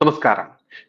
നമസ്കാരം.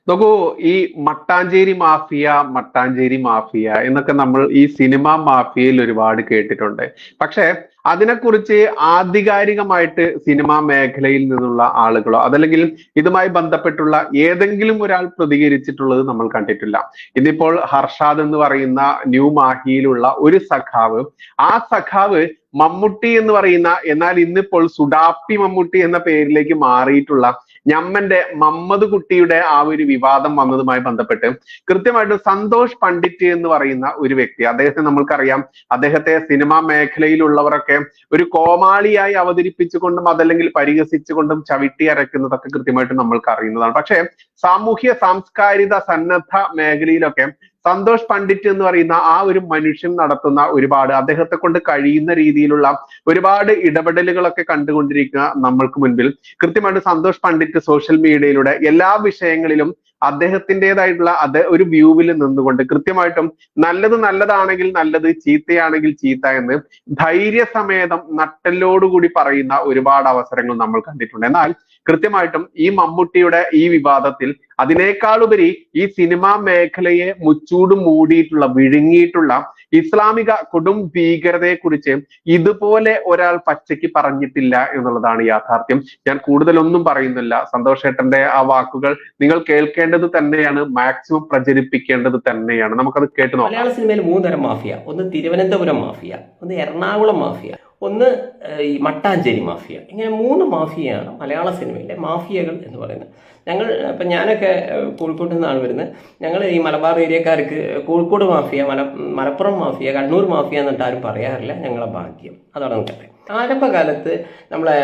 നോക്കൂ ഈ മട്ടാഞ്ചേരി മാഫിയ മട്ടാഞ്ചേരി മാഫിയ എന്നൊക്കെ നമ്മൾ ഈ സിനിമ മാഫിയയിൽ ഒരുപാട് കേട്ടിട്ടുണ്ട്. പക്ഷെ അതിനെക്കുറിച്ച് ആധികാരികമായിട്ട് സിനിമാ മേഖലയിൽ നിന്നുള്ള ആളുകളോ അതല്ലെങ്കിൽ ഇതുമായി ബന്ധപ്പെട്ടുള്ള ഏതെങ്കിലും ഒരാൾ പ്രതികരിച്ചിട്ടുള്ളത് നമ്മൾ കണ്ടിട്ടില്ല. ഇന്നിപ്പോൾ ഹർഷാദ് എന്ന് പറയുന്ന ന്യൂ മാഹിയിലുള്ള ഒരു സഖാവ് ആ സഖാവ് മമ്മൂട്ടി എന്ന് പറയുന്ന എന്നാൽ ഇന്നിപ്പോൾ സുഡാപ്പി മമ്മൂട്ടി എന്ന പേരിലേക്ക് മാറിയിട്ടുള്ള ഞമ്മന്റെ മമ്മദ് കുട്ടിയുടെ ആ ഒരു വിവാദം വന്നതുമായി ബന്ധപ്പെട്ട് കൃത്യമായിട്ട് സന്തോഷ് പണ്ഡിറ്റ് എന്ന് പറയുന്ന ഒരു വ്യക്തി അദ്ദേഹത്തെ നമ്മൾക്കറിയാം. അദ്ദേഹത്തെ സിനിമാ മേഖലയിലുള്ളവരൊക്കെ ഒരു കോമാളിയായി അവതരിപ്പിച്ചുകൊണ്ടും അതല്ലെങ്കിൽ പരിഹസിച്ചുകൊണ്ടും ചവിട്ടി അരക്കുന്നതൊക്കെ കൃത്യമായിട്ട് നമ്മൾക്ക് അറിയുന്നതാണ് പക്ഷേ സാമൂഹ്യ സാംസ്കാരിക സന്നദ്ധ മേഖലയിലൊക്കെ സന്തോഷ് പണ്ഡിറ്റ് എന്ന് പറയുന്ന ആ ഒരു മനുഷ്യൻ നടത്തുന്ന ഒരുപാട് അദ്ദേഹത്തെ കൊണ്ട് കഴിയുന്ന രീതിയിലുള്ള ഒരുപാട് ഇടപെടലുകളൊക്കെ കണ്ടുകൊണ്ടിരിക്കുക നമ്മൾക്ക് മുൻപിൽ. കൃത്യമായിട്ട് സന്തോഷ് പണ്ഡിറ്റ് സോഷ്യൽ മീഡിയയിലൂടെ എല്ലാ വിഷയങ്ങളിലും അദ്ദേഹത്തിന്റെതായിട്ടുള്ള അത് ഒരു വ്യൂവിൽ നിന്നുകൊണ്ട് കൃത്യമായിട്ടും നല്ലത് നല്ലതാണെങ്കിൽ നല്ലത് ചീത്തയാണെങ്കിൽ ചീത്ത എന്ന് ധൈര്യസമേതം നട്ടലോടുകൂടി പറയുന്ന ഒരുപാട് അവസരങ്ങൾ നമ്മൾ കണ്ടിട്ടുണ്ട്. എന്നാൽ കൃത്യമായിട്ടും ഈ മമ്മൂട്ടിയുടെ ഈ വിവാദത്തിൽ അതിനേക്കാളുപരി ഈ സിനിമാ മേഖലയെ മുച്ചൂട് മൂടിയിട്ടുള്ള വിഴുങ്ങിയിട്ടുള്ള ഇസ്ലാമിക കൊടും ഭീകരതയെ കുറിച്ച് ഇതുപോലെ ഒരാൾ പച്ചയ്ക്ക് പറഞ്ഞിട്ടില്ല എന്നുള്ളതാണ് യാഥാർത്ഥ്യം. ഞാൻ കൂടുതലൊന്നും പറയുന്നില്ല. സന്തോഷേട്ടന്റെ ആ വാക്കുകൾ നിങ്ങൾ കേൾക്കേണ്ടത് തന്നെയാണ് മാക്സിമം പ്രചരിപ്പിക്കേണ്ടത് തന്നെയാണ്. നമുക്കത് കേട്ടു നോക്കാം. മലയാള സിനിമയിൽ മൂന്ന് തരം മാഫിയ ഒന്ന് തിരുവനന്തപുരം മാഫിയ ഒന്ന് എറണാകുളം മാഫിയ. ഒന്ന് ഈ മട്ടാഞ്ചേരി മാഫിയ. ഇങ്ങനെ മൂന്ന് മാഫിയയാണ് മലയാള സിനിമയിലെ മാഫിയകൾ എന്ന് പറയുന്നത്. ഞങ്ങൾ ഇപ്പം ഞാനൊക്കെ ഏഹ്, കോഴിക്കോട്ട് നിന്നാണ് വരുന്നത്. ഞങ്ങൾ ഈ മലബാർ ഏരിയക്കാർക്ക് കോഴിക്കോട് മാഫിയ മല മലപ്പുറം മാഫിയ കണ്ണൂർ മാഫിയ എന്നിട്ട് ആരും പറയാറില്ല. ഞങ്ങളെ ഭാഗ്യം. അതാണ് നിൽക്കട്ടെ. ആരംഭകാലത്ത് നമ്മളെ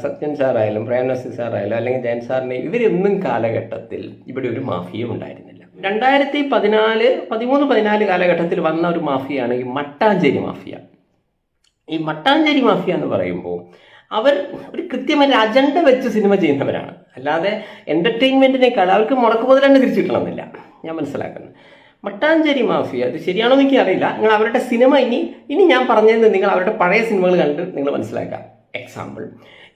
സത്യൻ സാറായാലും പ്രേംനസി സാറായാലും അല്ലെങ്കിൽ ജയൻ സാറിനെ ഇവരൊന്നും കാലഘട്ടത്തിൽ ഇവിടെ ഒരു മാഫിയ ഉണ്ടായിരുന്നില്ല. രണ്ടായിരത്തി പതിനാല് പതിമൂന്ന് പതിനാല് കാലഘട്ടത്തിൽ വന്ന ഒരു മാഫിയാണ് ഈ മട്ടാഞ്ചേരി മാഫിയ. ഈ മട്ടാഞ്ചേരി മാഫിയ എന്ന് പറയുമ്പോൾ അവർ ഒരു കൃത്യമായ അജണ്ട വെച്ച് സിനിമ ചെയ്യുന്നവരാണ്. അല്ലാതെ എന്റർടൈൻമെന്റിനേക്കാൾ അവർക്ക് മുടക്ക് മുതൽ തന്നെ തിരിച്ചു കിട്ടണമെന്നില്ല ഞാൻ മനസ്സിലാക്കുന്നത് മട്ടാഞ്ചേരി മാഫിയ അത് ശരിയാണോ എനിക്ക് അറിയില്ല. നിങ്ങൾ അവരുടെ സിനിമ ഇനി ഇനി ഞാൻ പറഞ്ഞത് നിങ്ങൾ അവരുടെ പഴയ സിനിമകൾ കണ്ട് നിങ്ങൾ മനസ്സിലാക്കാം. എക്സാമ്പിൾ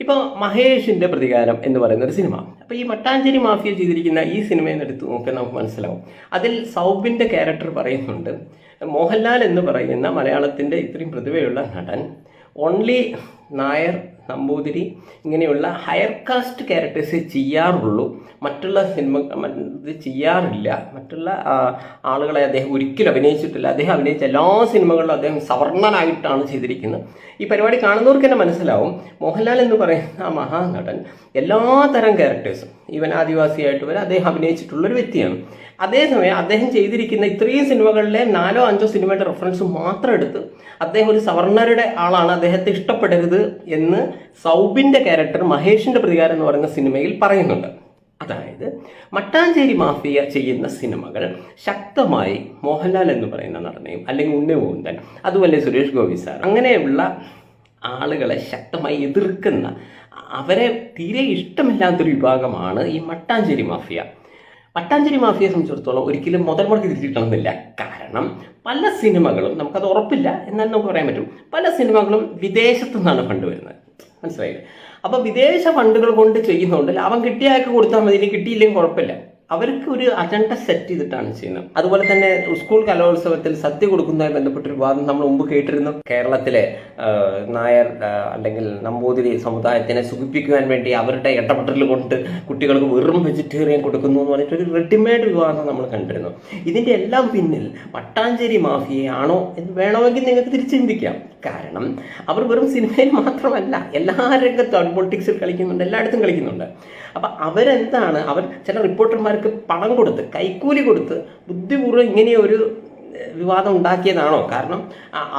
ഇപ്പോൾ മഹേഷിന്റെ പ്രതികാരം എന്ന് പറയുന്ന ഒരു സിനിമ അപ്പോൾ ഈ മട്ടാഞ്ചേരി മാഫിയ ചെയ്തിരിക്കുന്ന ഈ സിനിമയിൽ നിന്ന് എടുത്ത് നമുക്ക് മനസ്സിലാവും. അതിൽ സൗബിന്റെ ക്യാരക്ടർ പറയുന്നുണ്ട്. മോഹൻലാൽ എന്ന് പറയുന്ന മലയാളത്തിന്റെ ഇത്രയും പ്രതിഭയുള്ള നടൻ ഓൺലി നായർ നമ്പൂതിരി ഇങ്ങനെയുള്ള ഹയർ കാസ്റ്റ് ക്യാരക്ടേഴ്സ് ചെയ്യാറുള്ളൂ. മറ്റുള്ള സിനിമ ഇത് ചെയ്യാറില്ല. മറ്റുള്ള ആളുകളെ അദ്ദേഹം ഒരിക്കലും അഭിനയിച്ചിട്ടില്ല. അദ്ദേഹം അഭിനയിച്ച എല്ലാ സിനിമകളിലും അദ്ദേഹം സവർണനായിട്ടാണ് ചെയ്തിരിക്കുന്നത്. ഈ പരിപാടി കാണുന്നവർക്ക് തന്നെ മനസ്സിലാവും. മോഹൻലാൽ എന്ന് പറയുന്ന ആ മഹാനടൻ എല്ലാ തരം ക്യാരക്ടേഴ്സും ഈവൻ ആദിവാസിയായിട്ട് വരെ അദ്ദേഹം അഭിനയിച്ചിട്ടുള്ള ഒരു വ്യക്തിയാണ്. അതേസമയം അദ്ദേഹം ചെയ്തിരിക്കുന്ന ഇത്രയും സിനിമകളിലെ നാലോ അഞ്ചോ സിനിമയുടെ റെഫറൻസ് മാത്രം എടുത്ത് അദ്ദേഹം ഒരു സവർണരുടെ ആളാണ് അദ്ദേഹത്തെ ഇഷ്ടപ്പെടരുത് എന്ന് സൗബിന്റെ ക്യാരക്ടർ മഹേഷിന്റെ പ്രതികാരം എന്ന് പറയുന്ന സിനിമയിൽ പറയുന്നുണ്ട്. അതായത് മട്ടാഞ്ചേരി മാഫിയ ചെയ്യുന്ന സിനിമകൾ ശക്തമായി മോഹൻലാൽ എന്ന് പറയുന്ന നടനെയും അല്ലെങ്കിൽ ഉണ്ണി മുകുന്ദൻ അതുപോലെ സുരേഷ് ഗോപി സാർ അങ്ങനെയുള്ള ആളുകളെ ശക്തമായി എതിർക്കുന്ന അവരെ തീരെ ഇഷ്ടമില്ലാത്തൊരു വിഭാഗമാണ് ഈ മട്ടാഞ്ചേരി മാഫിയ. മട്ടാഞ്ചേരി മാഫിയെ സംബന്ധിച്ചിടത്തോളം ഒരിക്കലും മുതൽ മുടക്കി തിരിച്ചിട്ടണമെന്നില്ല കാരണം പല സിനിമകളും നമുക്കത് ഉറപ്പില്ല എന്നാൽ നമുക്ക് പറയാൻ പറ്റും. പല സിനിമകളും വിദേശത്തു നിന്നാണ് ഫണ്ട് വരുന്നത്. മനസ്സിലായില്ലേ? അപ്പോൾ വിദേശ ഫണ്ടുകൾ കൊണ്ട് ചെയ്യുന്നതുകൊണ്ട് ലാഭം കിട്ടിയാൽ കൊടുത്താൽ മതി. ഇനി കിട്ടിയില്ലെങ്കിൽ കുഴപ്പമില്ല. അവർക്ക് ഒരു അജണ്ട സെറ്റ് ചെയ്തിട്ടാണ് ചെയ്യുന്നത്. അതുപോലെ തന്നെ സ്കൂൾ കലോത്സവത്തിൽ സദ്യ കൊടുക്കുന്നതുമായി ബന്ധപ്പെട്ടൊരു വാദം നമ്മൾ മുമ്പ് കേട്ടിരുന്നു. കേരളത്തിലെ നായർ അല്ലെങ്കിൽ നമ്പൂതിരി സമുദായത്തിനെ സുഖിപ്പിക്കുവാൻ വേണ്ടി അവരുടെ ഇടപെടൽ കൊണ്ട് കുട്ടികൾക്ക് വെറും വെജിറ്റേറിയൻ കൊടുക്കുന്നു എന്ന് പറഞ്ഞിട്ട് ഒരു റെഡിമെയ്ഡ് വിവാദം നമ്മൾ കണ്ടിരുന്നു. ഇതിന്റെ എല്ലാം പിന്നിൽ വട്ടാഞ്ചേരി മാഫിയയാണോ എന്ന് വേണമെങ്കിൽ നിങ്ങൾക്ക് തിരിച്ചിന്തിക്കാം. കാരണം അവർ വെറും സിനിമയിൽ മാത്രമല്ല എല്ലാ രംഗത്തും പൊളിറ്റിക്സിൽ കളിക്കുന്നുണ്ട് എല്ലായിടത്തും കളിക്കുന്നുണ്ട്. അപ്പം അവരെന്താണ്? അവർ ചില റിപ്പോർട്ടർമാർക്ക് പണം കൊടുത്ത് കൈക്കൂലി കൊടുത്ത് ബുദ്ധിപൂർവം ഇങ്ങനെ ഒരു വിവാദം ഉണ്ടാക്കിയതാണോ? കാരണം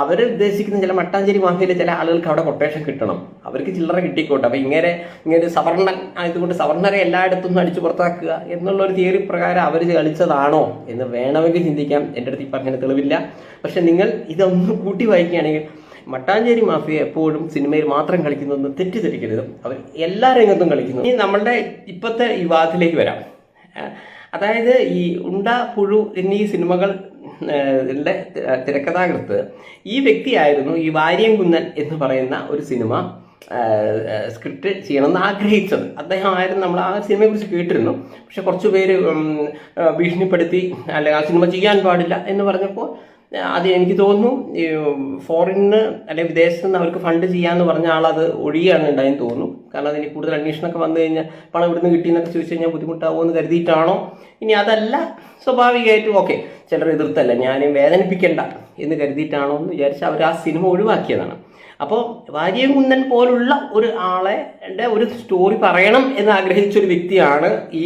അവർ ഉദ്ദേശിക്കുന്ന ചില മട്ടാഞ്ചേരി മാഫിയയിലെ ചില ആളുകൾക്ക് അവിടെ കൊട്ടേഷൻ കിട്ടണം. അവർക്ക് ചില്ലറ കിട്ടിക്കോട്ടെ. അപ്പം ഇങ്ങനെ ഇങ്ങനെ സവർണൻ ആയതുകൊണ്ട് സവർണരെ എല്ലായിടത്തും നിന്ന് അടിച്ചു പുറത്താക്കുക എന്നുള്ള ഒരു തിയറി പ്രകാരം അവർ കളിച്ചതാണോ എന്ന് വേണമെങ്കിൽ ചിന്തിക്കാം. എന്റെ അടുത്ത് ഈ പറഞ്ഞ തെളിവില്ല. പക്ഷെ നിങ്ങൾ ഇതൊന്ന് കൂട്ടി വായിക്കുകയാണെങ്കിൽ മട്ടാഞ്ചേരി മാഫിയ എപ്പോഴും സിനിമയിൽ മാത്രം കളിക്കുന്നതെന്ന് തെറ്റിദ്ധരിക്കരുത്. അവർ എല്ലാ രംഗത്തും കളിക്കുന്നു. ഇനി നമ്മളുടെ ഇപ്പോഴത്തെ ഈ വാദത്തിലേക്ക് വരാം. അതായത് ഈ ഉണ്ട പുഴു എന്നീ സിനിമകൾ തിരക്കഥാകൃത്ത് ഈ വ്യക്തിയായിരുന്നു ഈ വാര്യംകുന്നൻ എന്ന് പറയുന്ന ഒരു സിനിമ സ്ക്രിപ്റ്റ് ചെയ്യണമെന്ന് ആഗ്രഹിച്ചത്. അദ്ദേഹം ആയിരുന്നു നമ്മൾ ആ സിനിമയെക്കുറിച്ച് കേട്ടിരുന്നു. പക്ഷെ കുറച്ച് പേര് ഉം, ആ, ഭീഷണിപ്പെടുത്തി അല്ലെങ്കിൽ ആ സിനിമ ചെയ്യാൻ പാടില്ല എന്ന് പറഞ്ഞപ്പോൾ അത് എനിക്ക് തോന്നുന്നു ഫോറിന് അല്ലെങ്കിൽ വിദേശത്ത് നിന്ന് അവർക്ക് ഫണ്ട് ചെയ്യാന്ന് പറഞ്ഞ ആളത് ഒഴിയാണ് ഉണ്ടായെന്ന് തോന്നുന്നു. കാരണം അതിന് കൂടുതൽ അന്വേഷണമൊക്കെ വന്നു കഴിഞ്ഞാൽ പണം ഇവിടുന്ന് കിട്ടിയെന്നൊക്കെ ചോദിച്ചു കഴിഞ്ഞാൽ ബുദ്ധിമുട്ടാവുമെന്ന് കരുതിയിട്ടാണോ? ഇനി അതല്ല സ്വാഭാവികമായിട്ടും ഓക്കെ ചിലർ എതിർത്തല്ല ഞാനും വേദനിപ്പിക്കണ്ട എന്ന് കരുതിയിട്ടാണോ എന്ന് വിചാരിച്ച് അവർ ആ സിനിമ ഒഴിവാക്കിയതാണ്. അപ്പോൾ വാര്യകുന്നൻ പോലുള്ള ഒരു ആളെ ഒരു സ്റ്റോറി പറയണം എന്ന് ആഗ്രഹിച്ച ഒരു വ്യക്തിയാണ് ഈ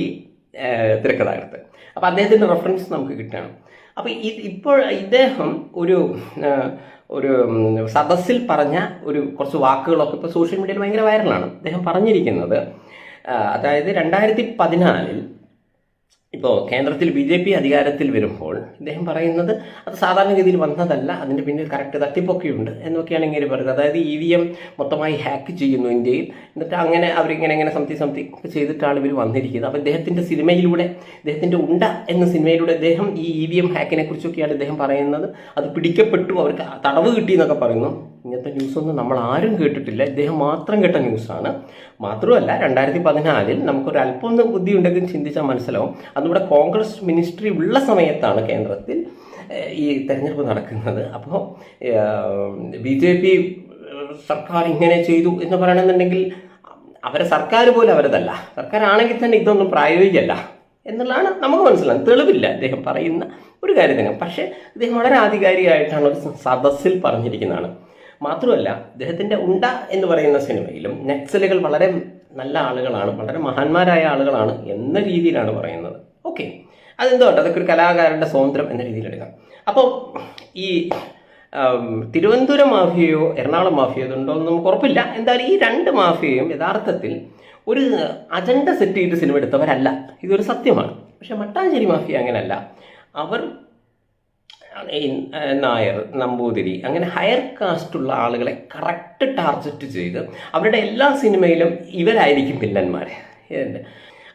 തിരക്കഥാകൃത്ത്. അപ്പോൾ അദ്ദേഹത്തിന്റെ റെഫറൻസ് നമുക്ക് കിട്ടണം അപ്പോൾ ഇത് ഇപ്പോൾ ഇദ്ദേഹം ഒരു ഒരു സദസ്സിൽ പറഞ്ഞ ഒരു കുറച്ച് വാക്കുകളൊക്കെ ഇപ്പോൾ സോഷ്യൽ മീഡിയയിൽ ഭയങ്കര വൈറലാണ് അദ്ദേഹം പറഞ്ഞിരിക്കുന്നത് അതായത് രണ്ടായിരത്തി പതിനാലിൽ ഇപ്പോൾ കേന്ദ്രത്തിൽ ബി ജെ പി അധികാരത്തിൽ വരുമ്പോൾ അദ്ദേഹം പറയുന്നത് അത് സാധാരണഗതിയിൽ വന്നതല്ല അതിന്റെ പിന്നിൽ കറക്റ്റ് തട്ടിപ്പൊക്കെയുണ്ട് എന്നൊക്കെയാണ് ഇങ്ങനെ പറയുന്നത്. അതായത് ഇ വി എം മൊത്തമായി ഹാക്ക് ചെയ്യുന്നു ഇന്ത്യയിൽ. എന്നിട്ട് അങ്ങനെ അവരിങ്ങനെ ഇങ്ങനെ സംതിങ് സംതിങ് ഒക്കെ ചെയ്തിട്ടാണ് ഇവർ വന്നിരിക്കുന്നത്. അപ്പോൾ ഇദ്ദേഹത്തിന്റെ സിനിമയിലൂടെ ഇദ്ദേഹത്തിന്റെ ഉണ്ട എന്ന സിനിമയിലൂടെ അദ്ദേഹം ഈ ഇ വി എം ഹാക്കിനെ കുറിച്ചൊക്കെയാണ് ഇദ്ദേഹം പറയുന്നത്. അത് പിടിക്കപ്പെട്ടു അവർക്ക് തടവ് കിട്ടി എന്നൊക്കെ പറയുന്നു. ഇങ്ങനത്തെ ന്യൂസൊന്നും നമ്മൾ ആരും കേട്ടിട്ടില്ല. ഇദ്ദേഹം മാത്രം കേട്ട ന്യൂസാണ് മാത്രമല്ല രണ്ടായിരത്തി പതിനാലിൽ നമുക്കൊരു അല്പം ബുദ്ധി ഉണ്ടെങ്കിൽ ചിന്തിച്ചാൽ മനസ്സിലാവും. അതിവിടെ കോൺഗ്രസ് മിനിസ്ട്രി ഉള്ള സമയത്താണ് കേന്ദ്രത്തിൽ ഈ തെരഞ്ഞെടുപ്പ് നടക്കുന്നത്. അപ്പോൾ ബി ജെ പി സർക്കാർ ഇങ്ങനെ ചെയ്തു എന്ന് പറയണമെന്നുണ്ടെങ്കിൽ അവരെ സർക്കാർ പോലും അവരതല്ല. സർക്കാരാണെങ്കിൽ തന്നെ ഇതൊന്നും പ്രായോഗികമല്ല എന്നുള്ളതാണ് നമുക്ക് മനസ്സിലാകുന്നത് തെളിവില്ല അദ്ദേഹം പറയുന്ന ഒരു കാര്യത്തിന് പക്ഷേ അദ്ദേഹം വളരെ ആധികാരികമായിട്ടാണ് ഒരു സദസ്സിൽ പറഞ്ഞിരിക്കുന്നതാണ്. മാത്രമല്ല അദ്ദേഹത്തിന്റെ ഉണ്ട എന്ന് പറയുന്ന സിനിമയിലും നക്സലുകൾ വളരെ നല്ല ആളുകളാണ് വളരെ മഹാന്മാരായ ആളുകളാണ് എന്ന രീതിയിലാണ് പറയുന്നത്. ഓക്കെ അതെന്തുകൊണ്ട് അതൊക്കെ ഒരു കലാകാരന്റെ സ്വാതന്ത്ര്യം എന്ന രീതിയിൽ എടുക്കാം. അപ്പോൾ ഈ തിരുവനന്തപുരം മാഫിയയോ എറണാകുളം മാഫിയോ ഇതുണ്ടോ എന്ന് നമുക്ക് ഉറപ്പില്ല. എന്തായാലും ഈ രണ്ട് മാഫിയയും യഥാർത്ഥത്തിൽ ഒരു അജണ്ട സെറ്റ് ചെയ്ത് സിനിമ എടുത്തവരല്ല. ഇതൊരു സത്യമാണ്. പക്ഷെ മട്ടാഞ്ചേരി മാഫിയ അങ്ങനെയല്ല അവർ ഈ, നായർ നമ്പൂതിരി. അങ്ങനെ ഹയർ കാസ്റ്റുള്ള ആളുകളെ കറക്റ്റ് ടാർഗറ്റ് ചെയ്ത് അവരുടെ എല്ലാ സിനിമയിലും ഇവരായിരിക്കും വില്ലന്മാർ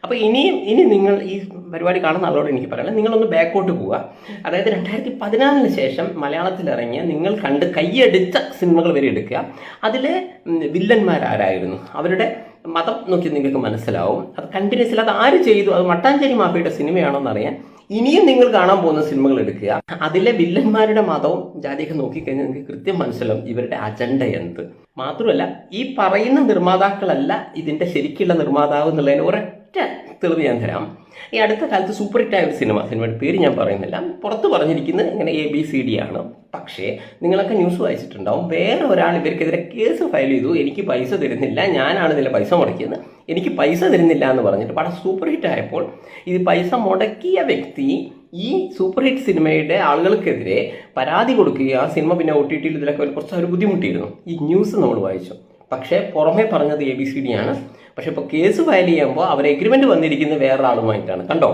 അപ്പോൾ ഇനിയും ഇനി നിങ്ങൾ ഈ പരിപാടി കാണുന്ന ആളോട് എനിക്ക് പറയാം നിങ്ങളൊന്ന് ബാക്കോട്ട് പോവുക. അതായത് രണ്ടായിരത്തി പതിനാലിന് ശേഷം മലയാളത്തിൽ ഇറങ്ങിയ നിങ്ങൾ കണ്ട് കൈയടിച്ച സിനിമകൾ വരെ എടുക്കുക. അതിലെ വില്ലന്മാരാരായിരുന്നു? അവരുടെ മതം നോക്കി നിങ്ങൾക്ക് മനസ്സിലാവും. അത് കണ്ടിന്യൂസിൽ അത് ആര് ചെയ്തു? അത് മട്ടാഞ്ചേരി മാഫിയുടെ സിനിമയാണോ എന്നറിയാൻ ഇനിയും നിങ്ങൾ കാണാൻ പോകുന്ന സിനിമകൾ എടുക്കുക. അതിലെ വില്ലന്മാരുടെ മതവും ജാതിയൊക്കെ നോക്കിക്കഴിഞ്ഞാൽ നിങ്ങൾക്ക് കൃത്യം മനസ്സിലാവും ഇവരുടെ അജണ്ട എന്ത്. മാത്രമല്ല ഈ പറയുന്ന നിർമ്മാതാക്കളല്ല ഇതിന്റെ ശരിക്കുള്ള നിർമ്മാതാവ് എന്നുള്ളതിന് ഒരൊറ്റ തെളിവ് ഞാൻ തരാം. ഈ അടുത്ത കാലത്ത് സൂപ്പർ ഹിറ്റ് ആയ ഒരു സിനിമ സിനിമയുടെ പേര് ഞാൻ പറയുന്നില്ല. പുറത്ത് പറഞ്ഞിരിക്കുന്നത് ഇങ്ങനെ എ ബി സി ഡി ആണ്. പക്ഷേ നിങ്ങളൊക്കെ ന്യൂസ് വായിച്ചിട്ടുണ്ടാവും. വേറെ ഒരാൾ ഇവർക്കെതിരെ കേസ് ഫയൽ ചെയ്തു. എനിക്ക് പൈസ തരുന്നില്ല. ഞാനാണ് ഇതിലെ പൈസ മുടക്കിയത്. എനിക്ക് പൈസ തരുന്നില്ല എന്ന് പറഞ്ഞിട്ട് പടം സൂപ്പർ ഹിറ്റ് ആയപ്പോൾ ഇത് പൈസ മുടക്കിയ വ്യക്തി ഈ സൂപ്പർ ഹിറ്റ് സിനിമയുടെ ആളുകൾക്കെതിരെ പരാതി കൊടുക്കുക ആ സിനിമ പിന്നെ ഒ ടി ടിയിൽ ഇതിലൊക്കെ കുറച്ച് അവർ ബുദ്ധിമുട്ടിയിരുന്നു. ഈ ന്യൂസ് നമ്മൾ വായിച്ചു. പക്ഷേ പുറമെ പറഞ്ഞത് എ ബി സി ഡി ആണ്. പക്ഷെ ഇപ്പോൾ കേസ് ഫയൽ ചെയ്യുമ്പോൾ അവർ എഗ്രിമെന്റ് വന്നിരിക്കുന്നത് വേറെ ആളുമായിട്ടാണ് കണ്ടോ?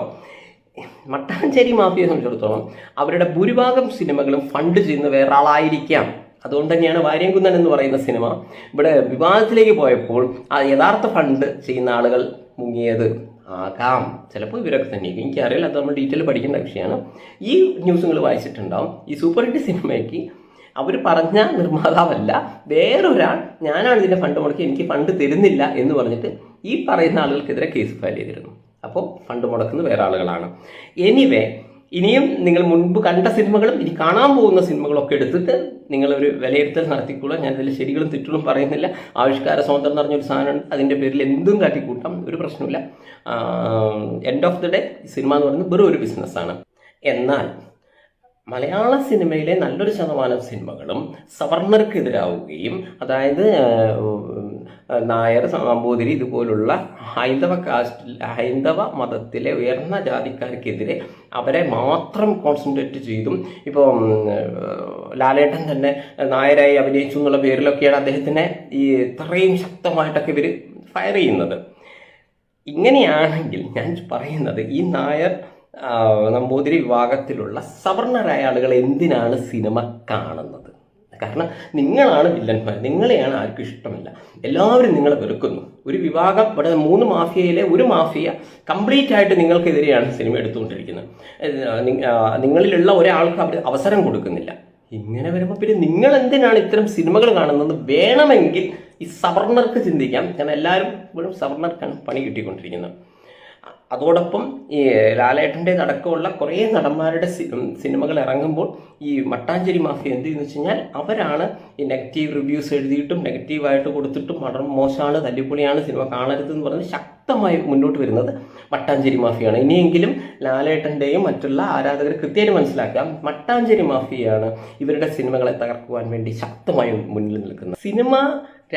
മട്ടാഞ്ചേരി മാഫിയെ സംബന്ധിച്ചിടത്തോളം അവരുടെ ഭൂരിഭാഗം സിനിമകളും ഫണ്ട് ചെയ്യുന്ന വേറെ ആളായിരിക്കാം അതുകൊണ്ട് തന്നെയാണ് വാര്യംകുന്നൻ എന്ന് പറയുന്ന സിനിമ. ഇവിടെ വിവാദത്തിലേക്ക് പോയപ്പോൾ ആ യഥാർത്ഥ ഫണ്ട് ചെയ്യുന്ന ആളുകൾ മുങ്ങിയത് ആകാം. ചിലപ്പോൾ ഇവരൊക്കെ തന്നെയായിരിക്കും. എനിക്കറിയില്ല അത് നമ്മൾ ഡീറ്റെയിൽ പഠിക്കേണ്ട വിഷയമാണ്. ഈ ന്യൂസ് നിങ്ങൾ വായിച്ചിട്ടുണ്ടാവും. ഈ സൂപ്പർ ഹിറ്റ് സിനിമയ്ക്ക് അവർ പറഞ്ഞ നിർമ്മാതാവല്ല വേറൊരാൾ ഞാനാണ് ഇതിന്റെ ഫണ്ട് മുടക്കി എനിക്ക് ഫണ്ട് തരുന്നില്ല എന്ന് പറഞ്ഞിട്ട് ഈ പറയുന്ന ആളുകൾക്കെതിരെ കേസ് ഫയൽ ചെയ്തിരുന്നു. അപ്പോൾ ഫണ്ട് മുടക്കുന്നത് വേറെ ആളുകളാണ്. എനിവേ ഇനിയും നിങ്ങൾ മുൻപ് കണ്ട സിനിമകളും ഇനി കാണാൻ പോകുന്ന സിനിമകളൊക്കെ എടുത്തിട്ട് നിങ്ങളൊരു വിലയിരുത്തൽ നടത്തിക്കൊള്ളുക. ഞാൻ ഇതിൽ ശരികളും തെറ്റുകളും പറയുന്നില്ല. ആവിഷ്കാര സ്വാതന്ത്ര്യം എന്ന് പറഞ്ഞൊരു സാധനമുണ്ട്. അതിന്റെ പേരിൽ എന്തും കാട്ടിക്കൂട്ടാം. ഒരു പ്രശ്നമില്ല end of the day cinema എന്ന് പറയുന്നത് വെറും ഒരു ബിസിനസ്സാണ് എന്നാൽ മലയാള സിനിമയിലെ നല്ലൊരു ശതമാനം സിനിമകളും സവർണർക്കെതിരാവുകയും അതായത് നായർ നമ്പൂതിരി ഇതുപോലുള്ള ഹൈന്ദവ കാസ്റ്റിൽ ഹൈന്ദവ മതത്തിലെ ഉയർന്ന ജാതിക്കാർക്കെതിരെ അവരെ മാത്രം കോൺസെൻട്രേറ്റ് ചെയ്തും ഇപ്പോൾ ലാലേട്ടൻ തന്നെ നായരായി അഭിനയിച്ചു എന്നുള്ള പേരിലൊക്കെയാണ് അദ്ദേഹത്തിനെ ഈ ഇത്രയും ശക്തമായിട്ടൊക്കെ ഇവർ ഫയർ ചെയ്യുന്നത്. ഇങ്ങനെയാണെങ്കിൽ ഞാൻ പറയുന്നത് ഈ നായർ നമ്പൂതിരി വിഭാഗത്തിലുള്ള സവർണരായ ആളുകൾ എന്തിനാണ് സിനിമ കാണുന്നത്? കാരണം നിങ്ങളാണ് വില്ലന്മാർ നിങ്ങളെയാണ് ആർക്കും ഇഷ്ടമല്ല. എല്ലാവരും നിങ്ങളെ വെറുക്കുന്നു. ഒരു വിഭാഗം ഇവിടെ മൂന്ന് മാഫിയയിലെ ഒരു മാഫിയ കംപ്ലീറ്റ് ആയിട്ട് നിങ്ങൾക്കെതിരെയാണ് സിനിമ എടുത്തുകൊണ്ടിരിക്കുന്നത്. നിങ്ങളിലുള്ള ഒരാൾക്ക് അവർ അവസരം കൊടുക്കുന്നില്ല. ഇങ്ങനെ വരുമ്പോൾ പിന്നെ നിങ്ങൾ എന്തിനാണ് ഇത്തരം സിനിമകൾ കാണുന്നത്? വേണമെങ്കിൽ ഈ സവർണർക്ക് ചിന്തിക്കാം. കാരണം എല്ലാവരും ഇപ്പോഴും സവർണർക്കാണ് പണി കിട്ടിക്കൊണ്ടിരിക്കുന്നത്. അതോടൊപ്പം ഈ ലാലേട്ടന്റെ അടക്കമുള്ള കുറേ നടന്മാരുടെ സിനിമകൾ ഇറങ്ങുമ്പോൾ ഈ മട്ടാഞ്ചേരി മാഫിയ എന്ത് ചെയ്യുന്നു വെച്ച് കഴിഞ്ഞാൽ അവരാണ് ഈ നെഗറ്റീവ് റിവ്യൂസ് എഴുതിയിട്ടും നെഗറ്റീവായിട്ട് കൊടുത്തിട്ടും വളരെ മോശമാണ് തല്ലിപ്പൊളിയാണ് സിനിമ കാണരുത് എന്ന് പറഞ്ഞ് ശക്തമായി മുന്നോട്ട് വരുന്നത് മട്ടാഞ്ചേരി മാഫിയാണ്. ഇനിയെങ്കിലും ലാലേട്ടന്റെയും മറ്റുള്ള ആരാധകർ കൃത്യമായിട്ട് മനസ്സിലാക്കാം മട്ടാഞ്ചേരി മാഫിയാണ് ഇവരുടെ സിനിമകളെ തകർക്കുവാൻ വേണ്ടി ശക്തമായി മുന്നിൽ നിൽക്കുന്നത്. സിനിമ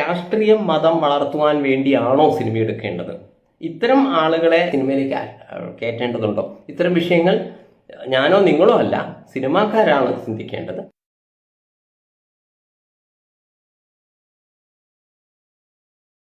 രാഷ്ട്രീയം മതം വളർത്തുവാൻ വേണ്ടിയാണോ സിനിമ എടുക്കേണ്ടത്? ഇത്തരം ആളുകളെ സിനിമയിലേക്ക് കയറ്റേണ്ടതുണ്ടോ? ഇത്തരം വിഷയങ്ങൾ ഞാനോ നിങ്ങളോ അല്ല സിനിമാക്കാരാണ് ചിന്തിക്കേണ്ടത്.